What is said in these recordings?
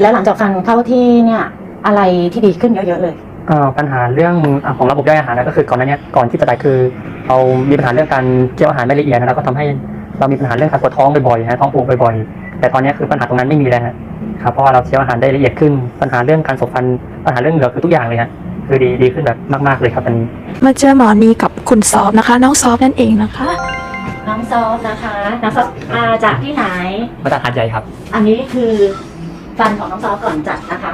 แล้วหลังจากฟันเข้าที่เนี่ย อะไรที่ดีขึ้นเยอะๆเลย เอ่อปัญหาเรื่องอะของระบบย่อยอาหารนะก็คือก่อนหน้านี้ก่อนที่จะตายคือเรามีปัญหาเรื่องการเคี้ยวอาหารไม่ละเอียดนะแล้วก็ทำให้เรามีปัญหาเรื่องการปวดท้องบ่อยๆนะท้องผูกบ่อยๆ แต่ตอนนี้คือปัญหาตรงนั้นไม่มีแล้วฮะครับเพราะว่าเราเคี้ยวอาหารได้ละเอียดขึ้น ปัญหาเรื่องการสบฟันปัญหาเรื่องเหงือกคือทุกอย่างเลยฮะคือดีดีขึ้นแบบมากๆเลยครับอันนี้ มาเจอหมอนีกับคุณซอฟนะคะ น้องซอฟนั่นเองนะคะ น้องซอฟนะคะน้องซอฟมาจากที่ไหนมาจากหาดใหญ่ครับ อันนี้คือ ฟันของน้องซอฟก่อนจัดนะคะ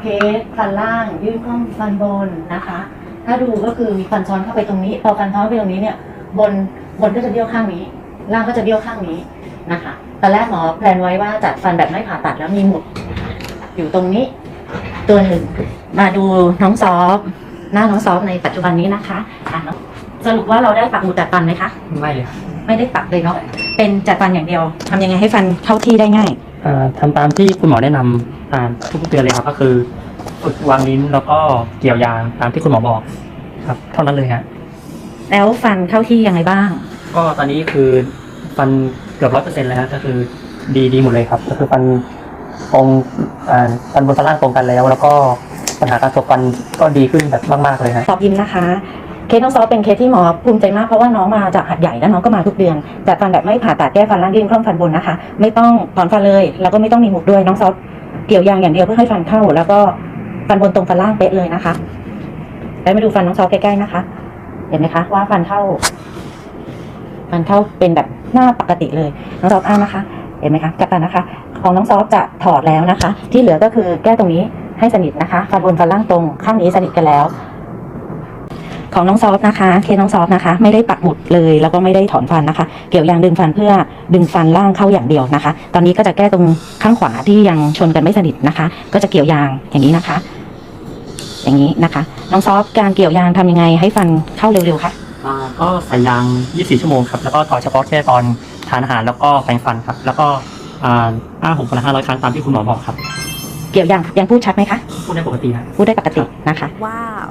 เคสฟันล่างยื่นข้อมฟันบนนะคะ ถ้าดูก็คือมีฟันซ้อนเข้าไปตรงนี้ พอฟันซ้อนเข้าไปตรงนี้เนี่ยบนบนก็จะเบี้ยวข้างนี้ ล่างก็จะเบี้ยวข้างนี้นะคะตอนแรกหมอแพลนไว้ว่าจัดฟันแบบไม่ผ่าตัดแล้วมีหมุด อยู่ตรงนี้ ตัวหนึ่งมาดูน้องซอฟหน้าน้องซอฟในปัจจุบันนี้นะคะอะน้องสรุปว่าเราได้ปักหมุดจัดฟันไหมคะไม่เลยครับไม่ได้ปักเลยเนาะเป็นจัดฟันอย่างเดียวทำยังไงให้ฟันเข้าที่ได้ง่ายเอ่อ ทำตามที่คุณหมอแนะนำตามทุกๆเดือนเลยครับ ก็คือฝึกวางลิ้นแล้วก็เกี่ยวยางตามที่คุณหมอบอกครับ เท่านั้นเลยฮะแล้วฟันเข้าที่ยังไงบ้าง ก็ตอนนี้คือฟันเกือบร้อยเปอร์เซ็นต์แล้วฮะก็คือดีดีหมดเลยครับ ก็คือฟันตรงอ่าฟันบนฟันล่างตรงกันแล้ว แล้วก็ปัญหาการสบฟันก็ดีขึ้นแบบมากๆเลยฮะซอฟยิ้มนะคะ เคสน้องซอเป็นเคสที่หมอภูมิใจมากเพราะว่าน้องมาจากหัดใหญ่แล้วน้องก็มาทุกเดือน แต่ฟันแบบไม่ผ่าตัดแก้ฟันล่างยื่นคล่อมฟันบนนะคะ ไม่ต้องถอนฟันเลย แล้วก็ไม่ต้องมีหมุกด้วยน้องซอเกี่ยวยางอย่างเดียวเพื่อให้ฟันเข้า แล้วก็ฟันบนตรงฟันล่างเป๊ะเลยนะคะแล้วมาดูฟันน้องซอใกล้ๆนะคะ เห็นไหมคะ ว่าฟันเข้า ฟันเข้าเป็นแบบหน้าปกติเลยน้องซอฟอ้านะคะ เห็นไหมคะกัปตันนะคะ ของน้องซอฟจะถอดแล้วนะคะ ที่เหลือก็คือแก้ตรงนี้ให้สนิทนะคะฟันบนฟันล่างตรงข้างนี้สนิทกันแล้ว ของน้องซอฟนะคะเคสน้องซอฟนะคะ ไม่ได้ปักหมุดเลยแล้วก็ไม่ได้ถอนฟันนะคะ เกี่ยวยางดึงฟันเพื่อดึงฟันล่างเข้าอย่างเดียวนะคะ ตอนนี้ก็จะแก้ตรงข้างขวาที่ยังชนกันไม่สนิทนะคะ ก็จะเกี่ยวยางอย่างนี้นะคะ อย่างนี้นะคะ น้องซอฟการเกี่ยวยางทำยังไงให้ฟันเข้าเร็วๆคะอ่าก็ใส่ยาง 24 ชั่วโมงครับแล้วก็ถอดเฉพาะแค่ตอนทานอาหารแล้วก็แปรงฟันครับ แล้วก็อ่าอ้าหกคนละห้าร้อยครั้งตามที่คุณหมอบอกครับเกี่ยวยางยังพูดชัดไหมคะพูดได้ปกติฮะพูดได้ปกตินะคะ ว้าว